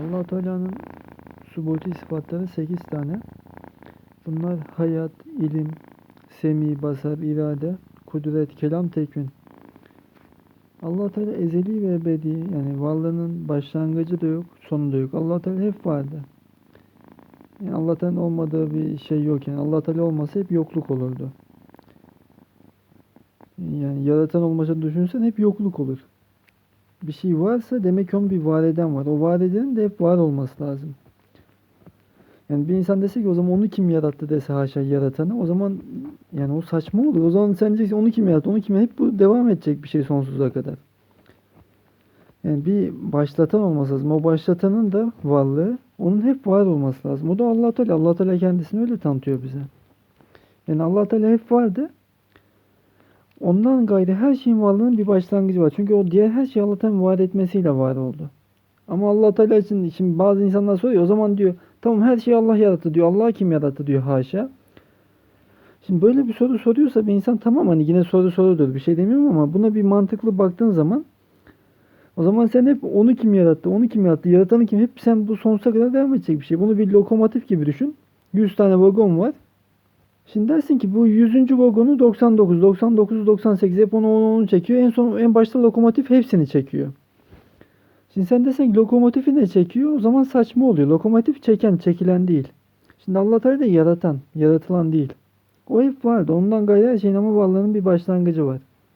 allah Teala'nın subuti sıfatları 8 tane. Bunlar hayat, ilim, semi, basar, irade, kudret, kelam, tekvin. allah Teala ezeli ve ebedi yani varlığının başlangıcı da yok, sonu da yok. allah Teala hep vardı. Yani allah Teala'nın olmadığı bir şey yok yani. allah Teala olmasa hep yokluk olurdu. Yani yaratan olmasa düşünsen hep yokluk olur. Bir şey varsa demek ki onun bir var eden var. O var edenin de hep var olması lazım. Yani bir insan dese ki o zaman onu kim yarattı dese haşa yaratanı o zaman yani o saçma olur. O zaman sen diyeceksin onu kim yarattı onu kim yarattı hep bu devam edecek bir şey sonsuza kadar. Yani bir başlatan olması lazım. O başlatanın da varlığı onun hep var olması lazım. O da Allah Teala. Allah Teala kendisini öyle tanıtıyor bize. Yani Allah Teala hep vardı. Ondan gayrı her şeyin varlığının bir başlangıcı var. Çünkü o diğer her şey Allah'tan var etmesiyle var oldu. Ama Allah Teala için şimdi bazı insanlar soruyor. O zaman diyor tamam her şeyi Allah yarattı diyor. Allah kim yarattı diyor haşa. Şimdi böyle bir soru soruyorsa bir insan tamam hani yine soru sorudur bir şey demiyorum ama buna bir mantıklı baktığın zaman o zaman sen hep onu kim yarattı, onu kim yarattı, yaratanı kim hep sen bu sonsuza kadar devam edecek bir şey. Bunu bir lokomotif gibi düşün. 100 tane vagon var. Şimdi dersin ki bu 100. vagonu 99, 99, 98 hep onu onu onu çekiyor. En son en başta lokomotif hepsini çekiyor. Şimdi sen desen ki lokomotifi ne çekiyor? O zaman saçma oluyor. Lokomotif çeken, çekilen değil. Şimdi Allah Teala da yaratan, yaratılan değil. O hep vardı. Ondan gayrı her şeyin ama varlığının bir başlangıcı var.